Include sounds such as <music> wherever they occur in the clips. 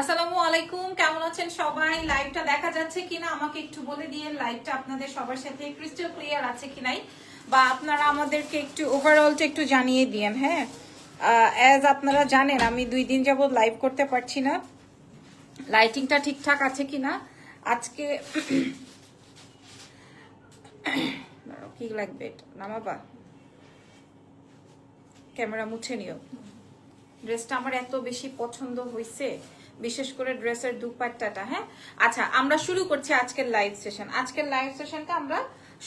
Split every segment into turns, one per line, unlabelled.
আসসালামু আলাইকুম, কেমন আছেন সবাই? লাইভটা দেখা যাচ্ছে কিনা আমাকে একটু বলে দিয়ে লাইভটা আপনাদের সবার সাথে ক্রিস্টাল ক্লিয়ার আছে কিনাই? বা আপনারা আমাদেরকে একটু ওভারঅলটা একটু জানিয়ে দিয়েন হ্যাঁ? অ্যাজ আপনারা জানেন, আমি দুই দিন যাবত লাইভ করতে পারছি না। লাইটিংটা ঠিকঠাক আছে কিনা? আজকে <coughs> কি লাগবে নামাবা? ক্যামেরা মুছে নিও। ড্রেসটা আমার এত বেশি পছন্দ হয়েছে বিশেষ করে ড্রেসের দুপাট্টাটা হ্যাঁ? আচ্ছা আমরা শুরু করছি আজকের লাইভ সেশন আজকের লাইভ সেশনটা আমরা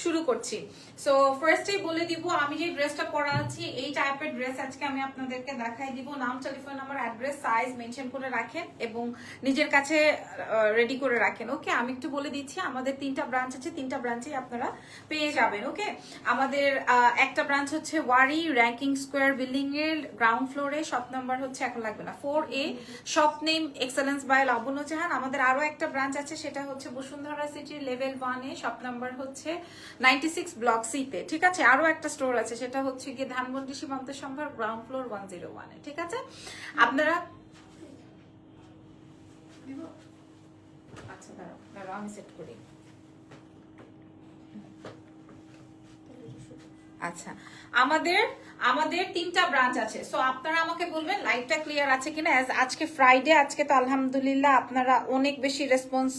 শুরু করছি। সো ফার্স্টেই বলে দিব আমি যে ড্রেসটা পরা আছি এই টাইপের ড্রেস আজকে আমি আপনাদেরকে দেখাই দিব। নাম telephone number address size mention করে রাখেন এবং নিজের কাছে রেডি করে রাখেন ওকে আমি একটু বলে দিচ্ছি আমাদের তিনটা ব্রাঞ্চ আছে তিনটা ব্রাঞ্চে আপনারা পেয়ে যাবেন ওকে আমাদের একটা ব্রাঞ্চ হচ্ছে ওয়ারি র্যাঙ্কিং স্কোয়ার বিল্ডিং এর গ্রাউন্ড ফ্লোরে শপ নাম্বার হচ্ছে এখন লাগবে না four A shop name excellence by Labonno Jahan আমাদের আরও একটা ব্রাঞ্চ আছে সেটা হচ্ছে বসুন্ধরা সিটির লেভেল ওয়ানে শপ নাম্বার হচ্ছে নাইনটি সিক্স ব্লক সিতে ঠিক আছে? আরও একটা স্টোর আছে, সেটা হচ্ছে গিয়ে ধানমন্ডি সীমান্ত সম্ভার গ্রাউন্ড ফ্লোর ওয়ান জিরো ওয়ানে ঠিক আছে? আপনারা আচ্ছা আচ্ছা আমাদের আমাদের তিনটা ব্রাঞ্চ আছে। সো আপনারা আমাকে বলবেন লাইভটা ক্লিয়ার আছে কিনা? As আজকে ফ্রাইডে আজকে তো আলহামদুলিল্লাহ আপনারা অনেক বেশি রেসপন্স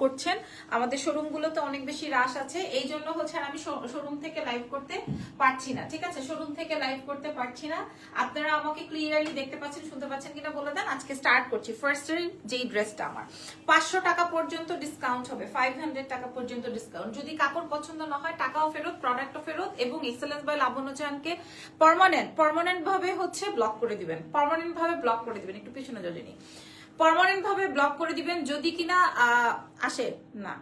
করছেন। আমাদের শোরুমগুলোতে অনেক বেশি রাশ আছে। এই জন্য হচ্ছে আমি শোরুম থেকে লাইভ করতে পারছি না, ঠিক আছে? শোরুম থেকে লাইভ করতে পারছি না। আপনারা আমাকে ক্লিয়ারলি দেখতে পাচ্ছেন, শুনতে পাচ্ছেন কিনা বলে দেন। আজকে স্টার্ট করছি। ফার্স্টের যেই ড্রেসটা আমার। পাঁচশো টাকা পর্যন্ত ডিসকাউন্ট হবে। ফাইভ হান্ড্রেড টাকা পর্যন্ত ডিসকাউন্ট যদি কাপড় পছন্দ না হয়, টাকাও ফেরত প্রোডাক্টও ফেরত, এবং এক্সেলেন্স বাই লাবণ্য চানকে পার্মানেন্ট পার্মানেন্ট ভাবে হচ্ছে ব্লক করে দিবেন। পার্মানেন্ট ভাবে ব্লক করে দিবেন, একটু পিছনে জজনী পার্মানেন্ট ভাবে ব্লক করে দিবেন যদি কিনা আসে, না।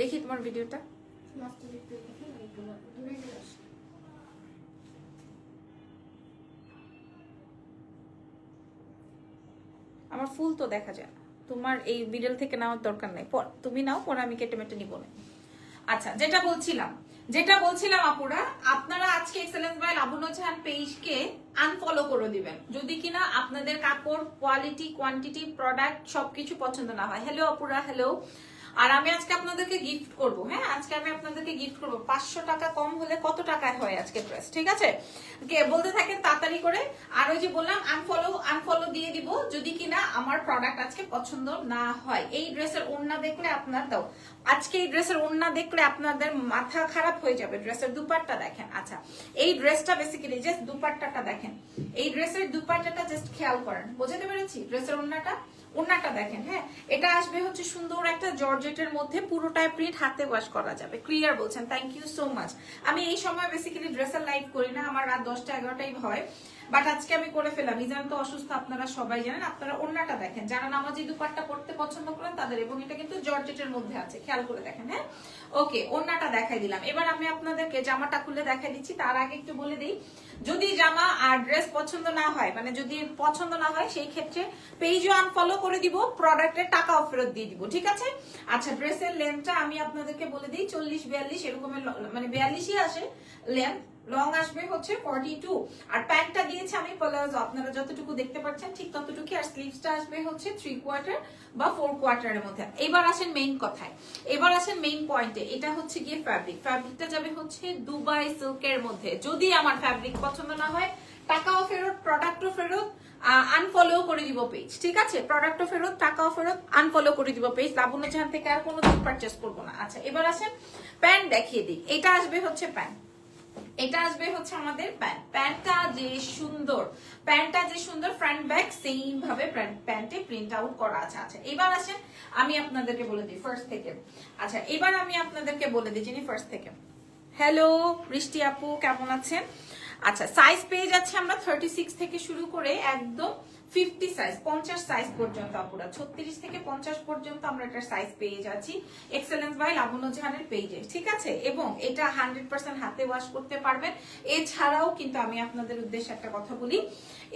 দেখি তোমার ভিডিওটা। আমার ফুল তো দেখা যায় তোমার এই বিডল থেকে নেওয়ার দরকার নেই। তুমি নাও, পরে আমি কেটে মেটে নিব। না আচ্ছা যেটা বলছিলাম যেটা বলছিলাম আপুরা, আপনারা আজকে এক্সেলেন্স বাই লাবণ্য জাহান পেজকে আনফলো করে দিবেন। যদি কিনা আপনাদের কাপড় কোয়ালিটি কোয়ান্টিটি প্রোডাক্ট সবকিছু পছন্দ না হয়। হ্যালো আপুরা হ্যালো আর আমি আজকে আপনাদেরকে গিফট করব হ্যাঁ? আজকে আমি আপনাদেরকে গিফট করব। পাঁচশো টাকা কম হলে কত টাকায় হয় আজকে ড্রেস ঠিক আছে? কে বলতে থাকেন তাড়াতাড়ি করে। আর ওই যে বললাম আনফলো আনফলো দিয়ে দিব, যদি কিনা আমার প্রোডাক্ট আজকে পছন্দ না হয়। এই ড্রেসের ওড়না দেখলে আপনার, দাও। আজকে এই ড্রেসের ওড়না দেখলে আপনাদের মাথা খারাপ হয়ে যাবে। ড্রেসের দুপাট্টা দেখেন। আচ্ছা এই ড্রেসটা বেসিক্যালি জাস্ট দুপাট্টাটা দেখেন। এই ড্রেসের দুপাট্টাটা জাস্ট খেয়াল করেন। বোঝাতে পেরেছি? ড্রেসের ওড়নাটা? ওড়নাটা দেখেন হ্যাঁ? এটা আসবে হচ্ছে সুন্দর একটা জর্জেটের মধ্যে পুরোটাই প্রিন্ট হাতে ওয়াশ করা যাবে। ক্লিয়ার বলছেন থ্যাংক ইউ সো মাচ আমি এই সময় বেসিক্যালি ড্রেসার লাইভ করি না, আমার রাত দশটা এগারোটাই হয়। বাট আজকে আমি করে ফেলাম ইজান তো অসুস্থ, আপনারা সবাই জানেন, আপনারা ওড়নাটা দেখেন। যারা নামাজি দুপাট্টা পড়তে পছন্দ করেন, তাদের এবং এটা কিন্তু জর্জেটের মধ্যে আছে, খেয়াল করে দেখেন হ্যাঁ? ওকে ওড়নাটা দেখাই দিলাম। এবার আমি আপনাদেরকে জামাটা খুলে দেখাই দিচ্ছি। তার আগে একটু বলে দিই, যদি জামা আর ড্রেস পছন্দ না হয় মানে যদি পছন্দ না হয়, সেই ক্ষেত্রে পেজও আনফলো করে দিব প্রোডাক্টের টাকাও ফেরত দিয়ে দিব, ঠিক আছে? আচ্ছা ড্রেসের লেন্থটা আমি আপনাদেরকে বলে দিই, চল্লিশ, বিয়াল্লিশ, এরকমের মানে বিয়াল্লিশই আসে লেন্থ লং আসবে হচ্ছে ফর্টি টু আর প্যান্টটা দিয়েছে আমি প্লাজো আপনারা যতটুকু দেখতে পাচ্ছেন, ঠিক ততটুকু আর স্লিভসটা আসবে হচ্ছে থ্রি কোয়ার্টার বা ফোর কোয়ার্টারের মধ্যে। এবার আসেন মেইন কথায়। এবার আসেন মেইন পয়েন্টে এটা হচ্ছে গিয়ে ফ্যাব্রিক ফ্যাব্রিকটা যাবে হচ্ছে দুবাই সিল্কের মধ্যে। যদি আমার ফ্যাব্রিক পছন্দ না হয়, টাকাও ফেরত প্রোডাক্টও ফেরত আনফলো করে দিব পেজ ঠিক আছে? প্রোডাক্টও ফেরত, টাকাও ফেরত আনফলো করে দিব পেজ লাবণ্য জাহান থেকে আর কোনো দিন পারচেস করব না। আচ্ছা এবার আসেন প্যান্ট দেখিয়ে দিই। এটা আসবে হচ্ছে প্যান্ট। এটা আসবে হচ্ছে আমাদের প্যান্ট। প্যান্টটা যে সুন্দর, প্যান্টটা যে সুন্দর ফ্রন্ট ব্যাক সেম ভাবে প্যান্টে প্রিন্ট আউট করা আছে। আচ্ছা এবার আসেন, আমি আপনাদেরকে বলে দিই ফার্স্ট থেকে। আচ্ছা এবার আমি আপনাদেরকে বলে দিই, যিনি ফার্স্ট থেকে। হ্যালো বৃষ্টি আপু, কেমন আছেন? আচ্ছা সাইজ পেয়ে যাচ্ছে আমরা থার্টি সিক্স থেকে শুরু করে একদম ফিফটি সাইজ পঞ্চাশ সাইজ পর্যন্ত আপুরা। ছত্রিশ থেকে পঞ্চাশ পর্যন্ত আমরা এটার সাইজ পেয়ে যাচ্ছি। এক্সেলেন্স বাই লাবণ্য জাহানের পেজে ঠিক আছে? এবং এটা হান্ড্রেড পার্সেন্ট হাতে ওয়াশ করতে পারবেন। এছাড়াও কিন্তু আমি আপনাদের উদ্দেশ্যে একটা কথা বলি।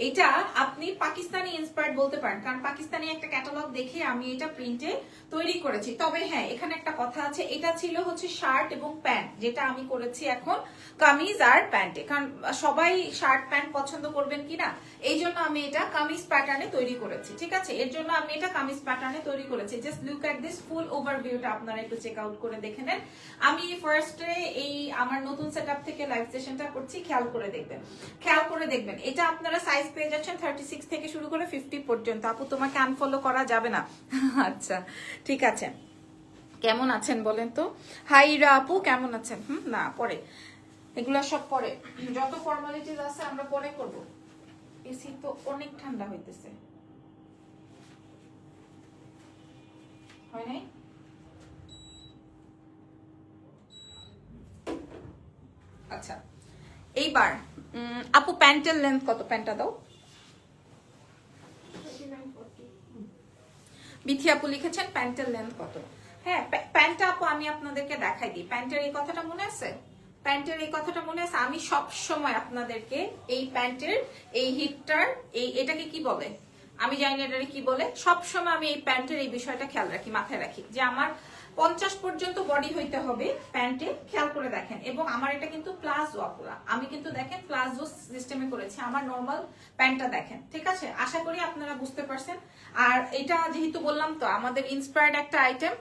এটা আপনি পাকিস্তানি ইন্সপায়ার্ড বলতে পারেন, কারণ পাকিস্তানি একটা ক্যাটালগ দেখে আমি এটা প্রিন্টে তৈরি করেছি। তবে হ্যাঁ এখানে একটা কথা আছে, এটা ছিল হচ্ছে শার্ট এবং প্যান্ট যেটা আমি করেছি এখন কামিজ আর প্যান্টে কারণ সবাই শার্ট প্যান্ট পছন্দ করবেন কিনা, এই জন্য আমি এটা কামিজ কামিজ প্যাটার্নে তৈরি করেছি, ঠিক আছে? এর জন্য আমি এটা কামিজ প্যাটার্নে তৈরি করেছি। Just look at this full ওভারভিউটা আপনারা একটু চেক আউট করে দেখে নেন। আমি ফার্স্টে এই আমার নতুন সেটআপ থেকে লাইভ সেশনটা করছি, খেয়াল করে দেখবেন। খেয়াল করে দেখবেন, এটা আপনারা সাইজ পেয়ে যাচ্ছেন থার্টি সিক্স থেকে শুরু করে ফিফটি পর্যন্ত। আপু, তোমাকে আনফলো করা যাবে না? <laughs> আচ্ছা ঠিক আছে। কেমন আছেন বলেন তো? হাই রা আপু, কেমন আছেন? হুম, না, পরে। এগুলা সব পরে। যত ফর্মালিটিস আছে আমরা পরে করব। এসি তো অনেক ঠান্ডা হইতেছে। হয় নাই? আচ্ছা এইবার আপু প্যান্টের লেন্থ কত? প্যান্টটা দাও। বিথি আপু লিখেছেন প্যান্টের লেন্থ কত? হ্যাঁ প্যান্টটা আপু আমি আপনাদেরকে দেখাই দিই। প্যান্টের এই কথাটা মনে আছে? প্যান্টের এই কথাটা মনে আছে? আমি সব সময় আপনাদেরকে এই প্যান্টের, এই হিটটার, এই এটাকে কি বলে? আমি জানি না এটাকে কি বলে। সব সময় আমি এই প্যান্টের এই বিষয়টা খেয়াল রাখি, মাথায় রাখি। যে আমার পঞ্চাশ পর্যন্ত বডি হইতে হবে প্যান্টে, খেয়াল করে দেখেন। এবং আমার এটা কিন্তু প্লাজো, আপুরা। আমি কিন্তু দেখেন প্লাজো সিস্টেমে করেছি। আমার নর্মাল প্যান্টটা দেখেন, ঠিক আছে? আশা করি আপনারা বুঝতে পারছেন। আর এটা যেহেতু বললাম তো, আমাদের ইন্সপায়ার্ড একটা আইটেম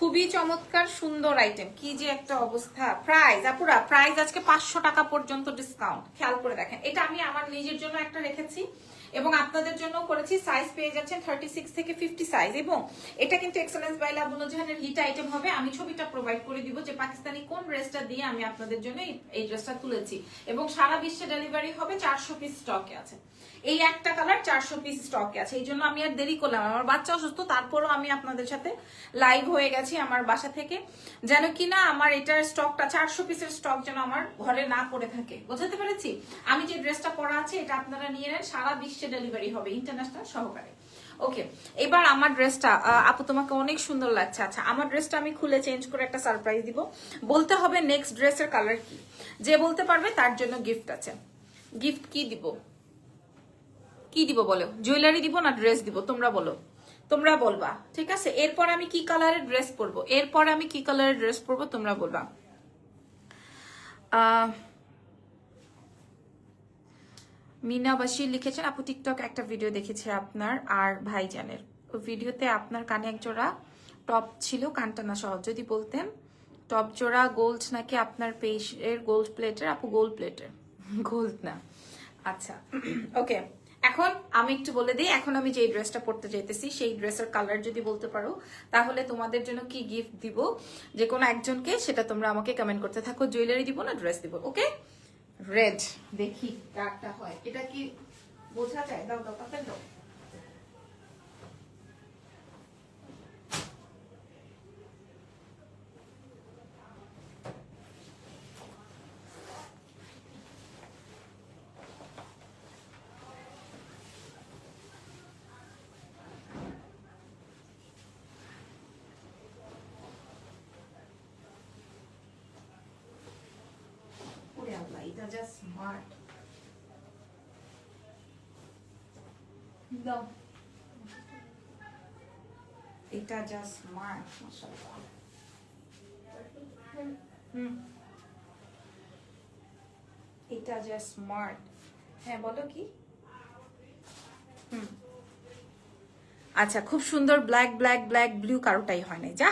খুবই চমৎকার, সুন্দর আইটেম কি যে একটা অবস্থা। প্রাইস আপুরা প্রাইস আজকে পাঁচশো টাকা পর্যন্ত ডিসকাউন্ট খেয়াল করে দেখেন। এটা আমি আমার নিজের জন্য একটা রেখেছি। এবং আপনাদের জন্য করেছি সাইজ পেয়ে যাচ্ছেন থার্টি সিক্স থেকে ফিফটি সাইজ এবং এটা কিন্তু এক্সেলেন্স বাই লাবুল জাহানের হিট আইটেম হবে। আমি ছবিটা প্রোভাইড করে দিব যে পাকিস্তানি কোন ড্রেসটা দিয়ে আমি আপনাদের জন্য এই ড্রেসটা তুলেছি। এবং সারা বিশ্বে ডেলিভারি হবে চারশো পিস স্টকে আছে। এই একটা কালার চারশো পিস স্টকে আছে। এই জন্য আমি আর দেরি করলাম আমার বাচ্চা অসুস্থ, তারপরও আমি আপনাদের সাথে লাইভ হয়ে গেছি আমার বাসা থেকে। যেন কিনা আমার এটার স্টকটা চারশো পিসের স্টক যেন আমার ঘরে না পড়ে থাকে। বোঝাতে পেরেছি? আমি যে ড্রেসটা পরা আছে, এটা আপনারা নিয়ে নেন। সারা বিশ্বে ডেলিভারি হবে ইন্টারন্যাশনাল সহকারে। ওকে এবার আমার ড্রেসটা আপু তোমাকে অনেক সুন্দর লাগছে। আচ্ছা আমার ড্রেসটা আমি খুলে চেঞ্জ করে একটা সারপ্রাইজ দিব। বলতে হবে নেক্সট ড্রেসের কালার কি। যে বলতে পারবে তার জন্য গিফট আছে। গিফট কি দিব? কি দিব বলো? জুয়েলারি দিব না ড্রেস দিব? তোমরা বলো। তোমরা বলবা ঠিক আছে? এরপর আমি কি কালারের ড্রেস পরবো? এরপর আমি কি কালারের ড্রেস পরবো? তোমরা বলবা। আহ, মিনা বাসির লিখেছেন, আপু টিকটক একটা ভিডিও দেখেছি আপনার আর ভাইজানের। ভিডিওতে আপনার কানে এক জোড়া টপ ছিল কানটানা সহ যদি বলতেন টপ জোড়া গোল্ড নাকি আপনার পেশের গোল্ড প্লেটের আপু গোল্ড প্লেটের গোল্ড না। আচ্ছা <clears throat> ওকে এখন আমি একটু বলে দিই, এখন আমি যে ড্রেসটা পরতে চাইতেছি, সেই ড্রেসের কালার যদি বলতে পারো, তাহলে তোমাদের জন্য কি গিফট দিব? যে কোনো একজনকে, সেটা তোমরা আমাকে কমেন্ট করতে থাকো। জুয়েলারি দিব না ড্রেস দিব ওকে রেড। দেখি ডাকটা হয়। এটা কি বোঝা যায়? দাও দাও তাতে দাও ওরে এটা জাস্ট স্মার্ট দাও এটা জাস্ট স্মার্ট মাশাআল্লাহ হুম এটা জাস্ট স্মার্ট হ্যাঁ বলো কি? হুম আচ্ছা খুব সুন্দর ব্ল্যাক ব্ল্যাক ব্ল্যাক ব্লু কারোটাই হয় নাই যা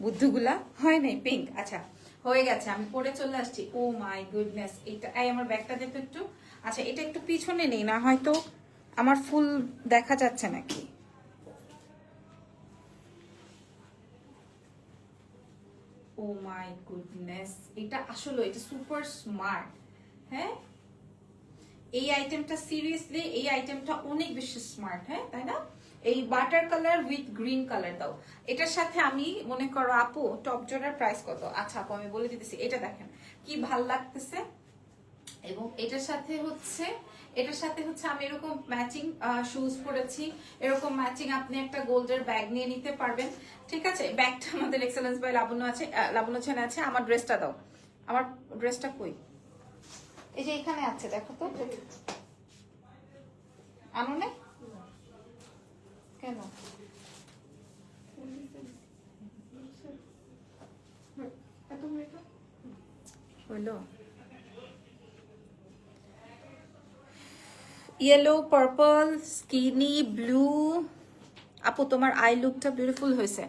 বুদ্ধগুলা হয় নাই পিঙ্ক আচ্ছা। হয়ে গেছে, আমি পরে চলে আসছি। ও মাই গুডনেস এটা, এই আমার ব্যাগটা দেখো একটু আচ্ছা এটা একটু পিছনে নেই, না হয়তো আমার ফুল দেখা যাচ্ছে নাকি? ও মাই গুডনেস এটা আসলে, এটা সুপার স্মার্ট হ্যাঁ? এই আইটেমটা সিরিয়াসলি এই আইটেমটা অনেক বেশি স্মার্ট হ্যাঁ তাই না? এই butter colour with green colour দাও। এটার সাথে আমি, মনে করো আপু টপ জোড়ার প্রাইস কত? আচ্ছা আপু, আমি বলে দিতেছি, এটা দেখেন, কি ভালো লাগতেছে। এবং এটার সাথে হচ্ছে, এটার সাথে হচ্ছে আমি এরকম ম্যাচিং শুজ পরেছি। এরকম ম্যাচিং আপনি একটা গোল্ডের ব্যাগ নিয়ে নিতে পারবেন। ঠিক আছে? ব্যাগটা আমাদের এক্সেলেন্স বাই লাবণ্য আছে লাবণ্য ছেনে আছে। আমার ড্রেসটা দাও। আমার ড্রেসটা কই? এই যে এখানে আছে, দেখো তো। আনো নাই? কেন? হইল ইয়েলো পার্পল স্কিনি ব্লু আপু তোমার আই লুকটা বিউটিফুল হয়েছে।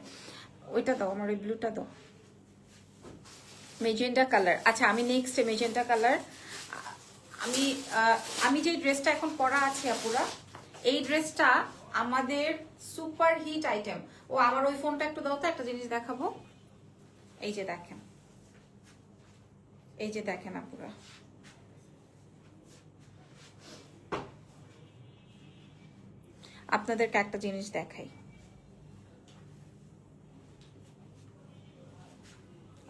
ওইটা দাও আমার ওই ব্লুটা দাও। মেজেন্টা কালার আচ্ছা আমি নেক্সট মেজেন্টা কালার আমি আমি যে ড্রেসটা এখন পরা আছি আপুরা এই ড্রেসটা আমাদের সুপার হিট আইটেম। ও আমার ওই ফোনটা একটু দাও তো, একটা জিনিস দেখাবো। এই যে দেখেন। এই যে দেখেন আপুরা। আপনাদেরকে একটা জিনিস দেখাই।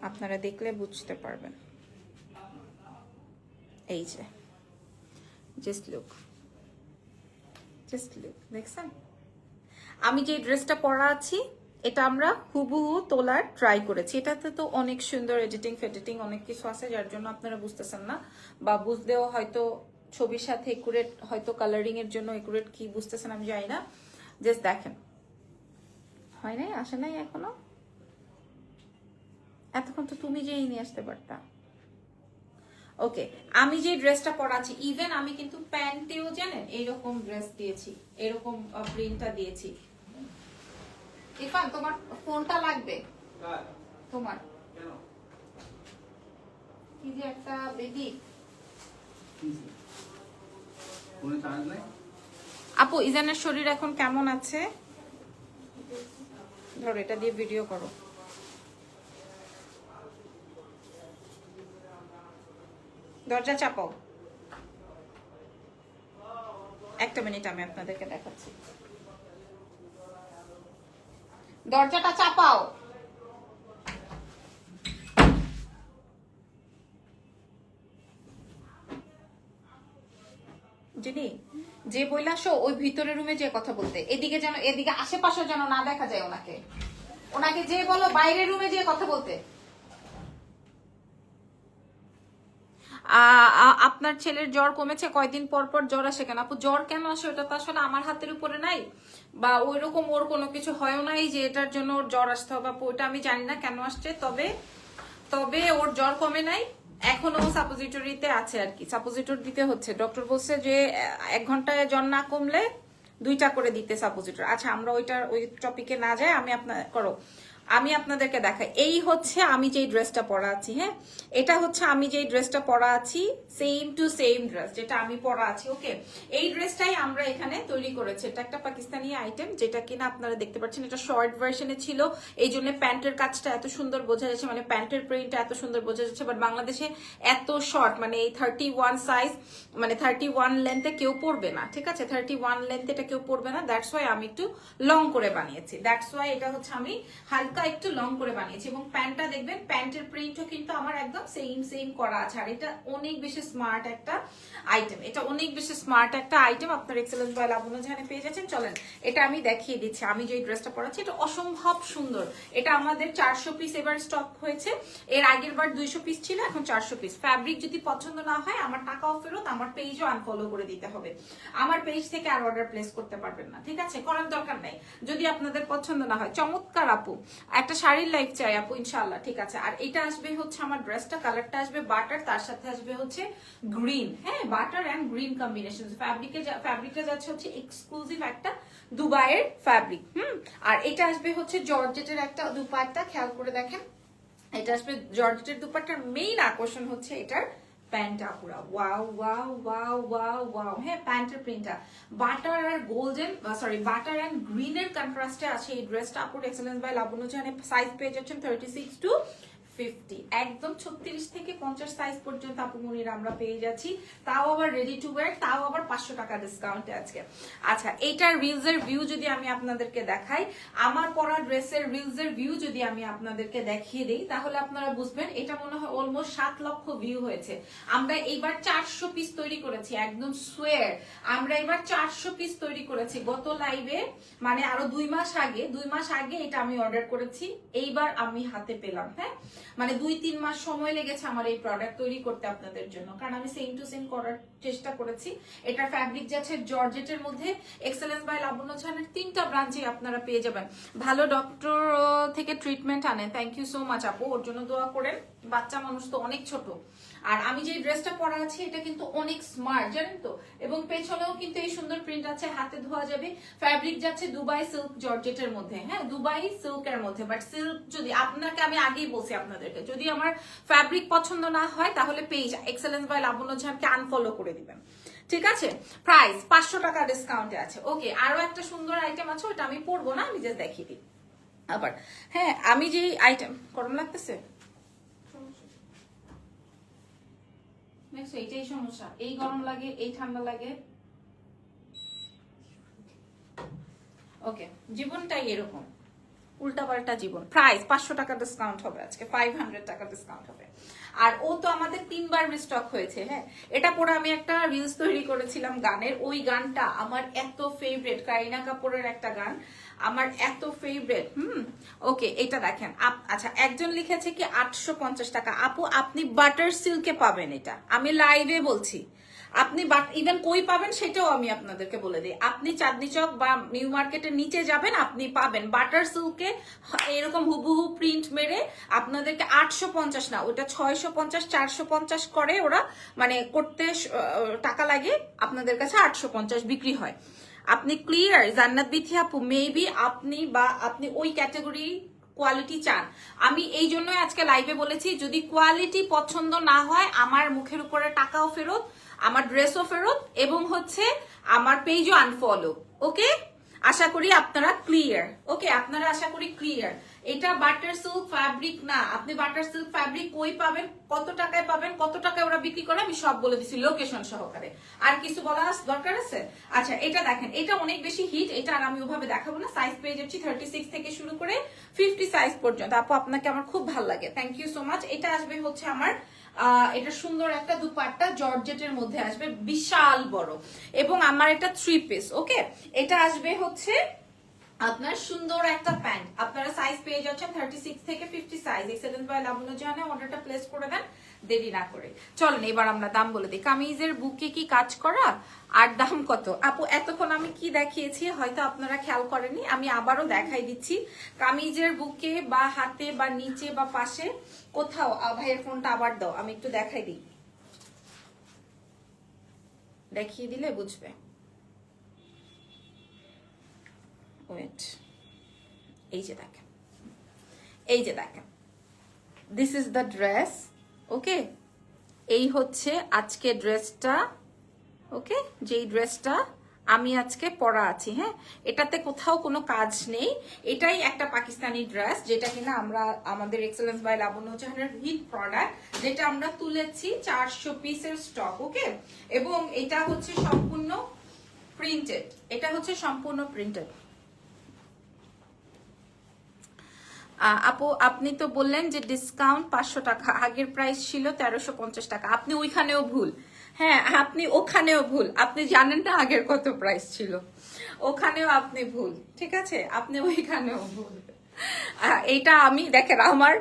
আপনারা দেখলে বুঝতে পারবেন। এই যে জাস্ট লুক জাস্ট লুক দেখছেন আমি যে ড্রেসটা পরা আছি, এটা আমরা হুবহু তোলার ট্রাই করেছি। এটাতে তো অনেক সুন্দর এডিটিং ফেডিটিং অনেক কিছু আছে, যার জন্য আপনারা বুঝতেছেন না। বা বুঝতেও হয়তো ছবির সাথে একুরেট হয়তো কালারিং এর জন্য একুরেট কি বুঝতেছেন আমি জানি না। জাস্ট দেখেন। হয় নাই? আসে নাই এখনও? এতক্ষণ তো তুমি যেই নিয়ে আসতে পারতা। ওকে আমি যে ড্রেসটা পরাচ্ছি ইভেন আমি কিন্তু প্যান্টেও জানেন এরকম ড্রেস দিয়েছি এরকম প্রিন্টটা দিয়েছি। ইরফান তোমার ফোনটা লাগবে? তোমার। কি যে একটা বেবি? আপু ইজানের শরীর এখন কেমন আছে? ধরো এটা দিয়ে ভিডিও করো। দরজা চাপাও। একটা মিনিট আমি আপনাদেরকে দেখাচ্ছি। দরজাটা চাপাও। যিনি যে বইলাসো ওই ভিতরের রুমে যে কথা বলতে। এদিকে যেন, এদিকে আশেপাশে যেন না দেখা যায় ওনাকে। ওনাকে যে বলো, বাইরের রুমে যে কথা বলতে। আপনার ছেলের জ্বর কমেছে, কয়দিন পর পর জ্বর আসে কেন? আপু, জ্বর কেন আসে? ওটা তো আসলে আমার হাতের উপরে নাই। বা ওই রকম ওর কোনো কিছু হয়ও নাই যে এটার জন্য ওর জ্বর আসতে হবে। আপু ওটা আমি জানি না কেন আসছে, তবে তবে ওর জ্বর কমে নাই। এখনও সাপোজিটরিতে আছে আর কি। সাপোজিটর দিতে হচ্ছে। ডক্টর বলছে যে এক ঘন্টায় জ্বর না কমলে দুইটা করে দিতে সাপোজিটর আচ্ছা আমরা ওইটার, ওই টপিকে না যাই, আমি আপনার, করো। আমি আপনাদেরকে দেখাই। এই হচ্ছে আমি যেই ড্রেসটা পরা আছি হ্যাঁ? এটা হচ্ছে আমি যেই ড্রেসটা পরা আছি সেম টু সেম ড্রেস যেটা আমি পরা আছি ওকে এই ড্রেসটাই আমরা এখানে তৈরি করেছি। এটা একটা পাকিস্তানি আইটেম যেটা কিনা আপনারা দেখতে পাচ্ছেন। এটা শর্ট ভার্সনে ছিল। এই জন্য প্যান্টের কাজটা এত সুন্দর বোঝা যাচ্ছে। মানে প্যান্টের প্রিন্টটা এত সুন্দর বোঝা যাচ্ছে। বাট বাংলাদেশে এত শর্ট মানে এই থার্টি ওয়ান সাইজ মানে থার্টি ওয়ান লেন্থে কেউ পরবে না, ঠিক আছে? থার্টি ওয়ান লেন্থে এটা কেউ পরবে না। দ্যাটস ওয়াই আমি একটু লং করে বানিয়েছি। দ্যাটস ওয়াই এটা হচ্ছে আমি হালকা একটু লং করে বানিয়েছি এবং প্যান্টটা দেখবেন প্যান্টের প্রিন্টও কিন্তু আমার একদম সেম সেম করা আছে। আর এটা অনেক বেশি স্মার্ট একটা আইটেম এটা অনেক বেশি স্মার্ট একটা আইটেম আপনার এক্সেলেন্স বা লাবণ্য জানে পেয়ে যাচ্ছেন, চলেন এটা আমি দেখিয়ে দিচ্ছি। আমি যে ড্রেসটা পরাচ্ছি, এটা অসম্ভব সুন্দর। এটা আমাদের চারশো পিস এবার স্টক হয়েছে। এর আগের বার দুইশো পিস ছিল, এখন চারশো পিস ফ্যাব্রিক যদি পছন্দ না হয়, আমার টাকাও ফেরত, আমার পেজও আনফলো করে দিতে হবে। আমার পেজ থেকে আর অর্ডার প্লেস করতে পারবেন না, ঠিক আছে? করার দরকার নাই। যদি আপনাদের পছন্দ না হয়, চমৎকার আপু। একটা শাড়ির লাইফ চাই আপু ইনশাল্লাহ ঠিক আছে। আর এটা আসবে হচ্ছে আমার ড্রেসটা কালারটা আসবে বাটার তার সাথে আসবে হচ্ছে গ্রিন হ্যাঁ বাটার অ্যান্ড গ্রিন কম্বিনেশন ফ্যাব্রিকে ফ্যাব্রিকটা যাচ্ছে হচ্ছে এক্সক্লুসিভ একটা দুবাইয়ের ফ্যাব্রিক হুম? আর এটা আসবে হচ্ছে জর্জেটের একটা দুপাট্টা, খেয়াল করে দেখেন। এটা আসবে জর্জেটের দুপাট্টার মেইন আকর্ষণ হচ্ছে এটার প্যান্টটা পুরা wow wow wow wow wow. হ্যাঁ প্যান্টের প্রিন্টটা। বাটার আর গোল্ডেন সরি বাটার অ্যান্ড গ্রিনের কন্ট্রাস্টে আছে এই ড্রেসটা আপুর এক্সেলেন্স বাই লাবণ্য জানে। সাইজ পেয়ে যাচ্ছেন থার্টি সিক্স টু ফিফটি একদম ছত্রিশ থেকে পঞ্চাশ সাইজ পর্যন্ত আপুমনির আমরা পেয়ে যাচ্ছি। তাও আবার রেডি টু ওয়ার তাও আবার পাঁচশো টাকা ডিসকাউন্টে আজকে। আচ্ছা এইটার রিলস এর ভিউ যদি আমি আপনাদেরকে দেখাই, আমার পরা ড্রেসের রিলস এর ভিউ যদি আমি আপনাদেরকে দেখিয়ে দিই, তাহলে আপনারা বুঝবেন, এটা মনে হয় অলমোস্ট সাত লক্ষ ভিউ হয়েছে। আমরা এইবার চারশো পিস তৈরি করেছি, একদম সোয়ার আমরা এবার চারশো পিস তৈরি করেছি গত লাইভে মানে আরও দুই মাস আগে, দুই মাস আগে এটা আমি অর্ডার করেছি, এইবার আমি হাতে পেলাম হ্যাঁ? মানে দুই, তিন মাস সময় লেগেছে আমার এই প্রোডাক্ট তৈরি করতে আপনাদের জন্য। কারণ আমি সেম টু সেম করার চেষ্টা করেছি। এটা ফ্যাব্রিক যাচ্ছে জর্জেটের মধ্যে। এক্সেলেন্স বাই লাবণ্য ছানের তিনটা ব্রাঞ্চে আপনারা পেয়ে যাবেন। ভালো ডক্টর থেকে ট্রিটমেন্ট আনে থ্যাংক ইউ সো মাচ আপু। ওর জন্য দোয়া করেন। বাচ্চা মানুষ তো অনেক ছোট। আর আমি যে ড্রেসটা পরা আছি, এটা কিন্তু অনেক স্মার্ট জানেন তো? এবং পেছনেও কিন্তু এই সুন্দর প্রিন্ট আছে, হাতে ধোয়া যাবে। ফ্যাব্রিক যাচ্ছে দুবাই সিল্ক জর্জেটের মধ্যে। হ্যাঁ দুবাই সিল্কের মধ্যে। বাট সিল্ক যদি আপনাকে আমি আগেই বলছি আপনাদেরকে। যদি আমার ফ্যাব্রিক পছন্দ না হয়, তাহলে পেজ এক্সেলেন্স বাই লাবণ্য ঝামকে আনফলো করে দিবেন। ঠিক আছে? প্রাইস পাঁচশো টাকা ডিসকাউন্টে আছে। ওকে আরও একটা সুন্দর আইটেম আছে, ওটা আমি পরবো না, আমি জাস্ট দেখিয়ে দিই। আবার হ্যাঁ আমি যে আইটেম গরম লাগতেছে? এইটাই সমস্যা। এই গরম লাগে, এই ঠান্ডা লাগে। ওকে জীবনটাই এরকম। উল্টাপাল্টা জীবন। প্রাইস পাঁচশো টাকা ডিসকাউন্ট হবে আজকে ফাইভ হান্ড্রেড টাকা ডিসকাউন্ট হবে। আর ও তো আমাদের তিনবার রিস্টক হয়েছে হ্যাঁ? এটা পরে আমি একটা রিলস তৈরি করেছিলাম গানের। ওই গানটা আমার এত ফেভারিট কারিনা কাপুরের একটা গান। আমার এত ফেভারেট হুম? ওকে এটা দেখেন। আচ্ছা একজন লিখেছে কি, আটশো পঞ্চাশ টাকা। আপু, আপনি বাটার সিল্কে পাবেন এটা। আমি লাইভে বলছি। আপনি ইভেন কই পাবেন সেটাও আমি আপনাদেরকে বলে দিই। আপনি চাঁদনি চক বা নিউ মার্কেটের নিচে যাবেন, আপনি পাবেন বাটার সিল্কে এরকম হুবহু প্রিন্ট মেরে আপনাদেরকে আটশো পঞ্চাশ না, ওটা ছয়শো পঞ্চাশ, চারশো পঞ্চাশ করে ওরা মানে করতে টাকা লাগে, আপনাদের কাছে আটশো পঞ্চাশ বিক্রি হয়। আপনি ক্লিয়ার জান্নাত বিথি আপু মেবি আপনি বা আপনি ওই ক্যাটাগরি কোয়ালিটি চান। আমি এই জন্যই আজকে লাইভে বলেছি, যদি কোয়ালিটি পছন্দ না হয়, আমার মুখের উপরে টাকাও ফেরত আমার ড্রেসও ফেরত এবং হচ্ছে আমার পেজও আনফলো ওকে আশা করি আপনারা ক্লিয়ার ওকে আপনারা আশা করি ক্লিয়ার এটা বাটার সিল্ক ফ্যাব্রিক না, আপনি বাটার সিল্ক ফ্যাব্রিক কই পাবেন, কত টাকায় পাবেন, কত টাকায় ওরা বিক্রি করে, আমি সব বলে দিছি লোকেশন সহকারে। আর কিছু বলার দরকার আছে? আচ্ছা এটা দেখেন, এটা অনেক বেশি হিট এটা আর আমি ওভাবে দেখাবো না। সাইজ পেয়ে যাচ্ছি থার্টি সিক্স থেকে শুরু করে ফিফটি সাইজ পর্যন্ত। আপু, আপনাকে আমার খুব ভালো লাগে। থ্যাংক ইউ সো মাচ এটা আসবে হচ্ছে আমার এটা সুন্দর একটা দুপাট্টা জর্জেটের মধ্যে আসবে, বিশাল বড়। এবং আমার এটা থ্রি পিস ওকে এটা আসবে হচ্ছে আপনার সুন্দর একটা প্যান্ট। আপনারা সাইজ পেয়ে যাচ্ছেন থার্টি সিক্স থেকে fifty size excellence by Labonno জাহানে অর্ডারটা প্লেস করে দেন, দেরি না করে। চলেন, এবার আমরা দাম বলে দিই। কামিজের বুকে কি কাজ করা? আর দাম কত? আপু, এতক্ষণ আমি কি দেখিয়েছি? হয়তো আপনারা খেয়াল করেননি। আমি আবারও দেখাই দিচ্ছি। কামিজের বুকে বা হাতে বা নিচে বা পাশে কোথাও ভাইয়ের ফোনটা আবার দাও। আমি একটু দেখাই দিই। দেখিয়ে দিলে বুঝবে। ওয়েট এই যে দেখেন। এই যে দেখেন। This is the dress okay এই হচ্ছে আজকে ড্রেসটা ওকে যেই ড্রেসটা আমি আজকে পরা আছি হ্যাঁ? এটাতে কোথাও কোনো কাজ নেই। এটাই একটা পাকিস্তানি ড্রেস যেটা কিনা আমরা, আমাদের এক্সেলেন্স বাই লাবণ্য জাহানের হিট প্রোডাক্ট যেটা আমরা তুলেছি চারশো পিসের স্টক ওকে এবং এটা হচ্ছে সম্পূর্ণ প্রিন্টেড এটা হচ্ছে সম্পূর্ণ প্রিন্টেড আহ, আপু, আপনি তো বললেন যে ডিসকাউন্ট পাঁচশো টাকা, আগের প্রাইস ছিল তেরোশো পঞ্চাশ টাকা। আপনি ওইখানেও ভুল। হ্যাঁ আপনি ওখানেও ভুল। আপনি জানেন না আগের কত প্রাইস ছিল। ওখানেও আপনি ভুল, ঠিক আছে? আপনি ওইখানেও ভুল। এইটা আমি, দেখেন, আমার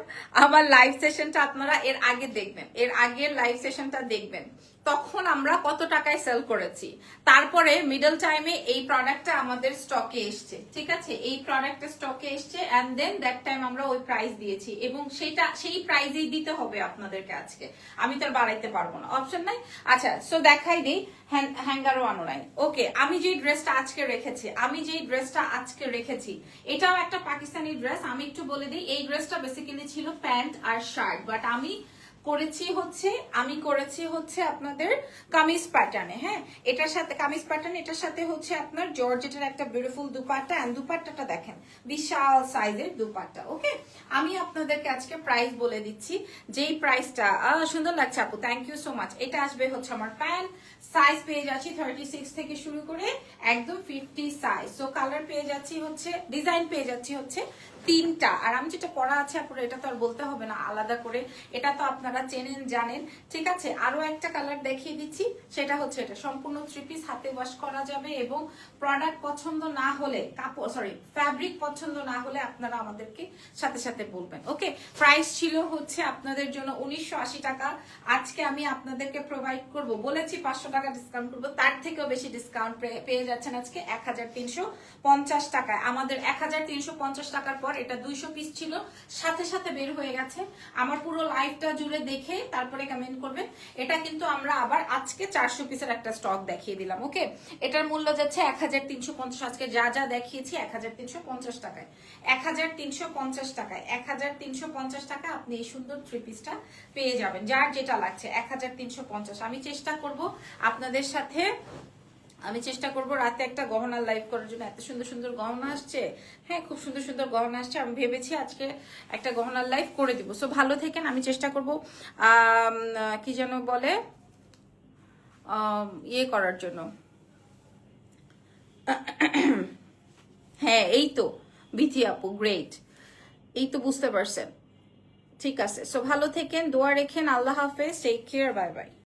আমার লাইভ সেশনটা আপনারা এর আগে দেখবেন। এর আগের লাইভ সেশনটা দেখবেন। তখন আমরা কত টাকায় সেল করেছি। তারপরে মিডল টাইমে এই প্রোডাক্টটা আমাদের স্টকে এসছে, ঠিক আছে? এই প্রোডাক্টটা স্টকে এসছে এন্ড দেন দ্যাট টাইম আমরা ওই প্রাইস দিয়েছি, এবং সেটা, সেই প্রাইজেই দিতে হবে আপনাদেরকে আজকে। আমি তো বাড়াইতে পারব না। অপশন নাই? আচ্ছা সো দেখাই দিই। হ্যাঙ্গারও আনো নাই ওকে আমি যে ড্রেসটা আজকে রেখেছি, আমি যে ড্রেসটা আজকে রেখেছি, এটাও একটা পাকিস্তানি ড্রেস আমি একটু বলে দিই, এই ড্রেসটা বেসিক্যালি ছিল প্যান্ট আর শার্ট বাট আমি করেছি হচ্ছে, আমি করেছি হচ্ছে আপনাদের কামিজ প্যাটার্নে হ্যাঁ? এটার সাথে, কামিজ প্যাটার্ন এটার সাথে হচ্ছে আপনার জর্জেটের একটা বিউটিফুল দুপাট্টা এন্ড দুপাট্টাটা দেখেন। বিশাল সাইজের দুপাট্টা ওকে আমি আপনাদেরকে আজকে প্রাইস বলে দিচ্ছি, যেই প্রাইসটা সুন্দর লাগছে আপু থ্যাংক ইউ সো মাচ এটা আসবে হচ্ছে আমার প্যান্ট সাইজ পেয়ে যাচ্ছি থার্টি সিক্স থেকে শুরু করে একদম ফিফটি সাইজ সো কালার পেয়ে যাচ্ছি হচ্ছে ডিজাইন পেয়ে যাচ্ছি হচ্ছে তিনটা। আর আমি যেটা পড়া আছে আপনার এটা তো আর বলতে হবে না, আলাদা করে। এটা তো আপনারা চেনেন, জানেন। ঠিক আছে, আরও একটা কালার দেখিয়ে দিচ্ছি। সেটা হচ্ছে এটা। সম্পূর্ণ থ্রি পিস হাতে ওয়াশ করা যাবে এবং প্রোডাক্ট পছন্দ না হলে, কাপড় সরি ফ্যাব্রিক পছন্দ না হলে আপনারা আমাদেরকে সাথে সাথে বলবেন ওকে প্রাইস ছিল হচ্ছে আপনাদের জন্য উনিশশো আশি টাকা। আজকে আমি আপনাদেরকে প্রোভাইড করব। বলেছি পাঁচশো টাকা ডিসকাউন্ট করব। তার থেকেও বেশি ডিসকাউন্ট পেয়ে যাচ্ছেন আজকে এক হাজার তিনশো পঞ্চাশ টাকায়। আমাদের এক হাজার তিনশো পঞ্চাশ টাকার পর এটা দুইশো পিস ছিল। সাথে সাথে বের হয়ে গেছে। আমার পুরো লাইফটা জুড়ে দেখে তারপরে কমেন্ট করবেন। এটা কিন্তু আমরা আবার আজকে চারশো পিসের একটা স্টক দেখিয়ে দিলাম ওকে এটার মূল্য যাচ্ছে এক হাজার তিনশো পঞ্চাশ আজকে যা যা দেখিয়েছি এক হাজার তিনশো পঞ্চাশ টাকায়। এক হাজার তিনশো পঞ্চাশ টাকায়। এক হাজার তিনশো পঞ্চাশ টাকা আপনি এই সুন্দর থ্রি পিসটা পেয়ে যাবেন, যার যেটা লাগছে। এক হাজার তিনশো পঞ্চাশ। আমি চেষ্টা করব আপনাদের সাথে আমি চেষ্টা করব রাতে একটা গহনার লাইভ করার জন্য। এত সুন্দর সুন্দর গহনা আসছে। হ্যাঁ খুব সুন্দর সুন্দর গহনা আসছে। আমি ভেবেছি আজকে একটা গহনার লাইভ করে দিব। সো ভালো থেকেন, আমি চেষ্টা করব কি যেন বলে ইয়ে করার জন্য। হ্যাঁ এই তো, বিথি আপু গ্রেট এই তো বুঝতে পারছেন। ঠিক আছে। সো ভালো থেকেন, দোয়া রেখেন, আল্লাহ হাফেজ টেক কেয়ার বাই বাই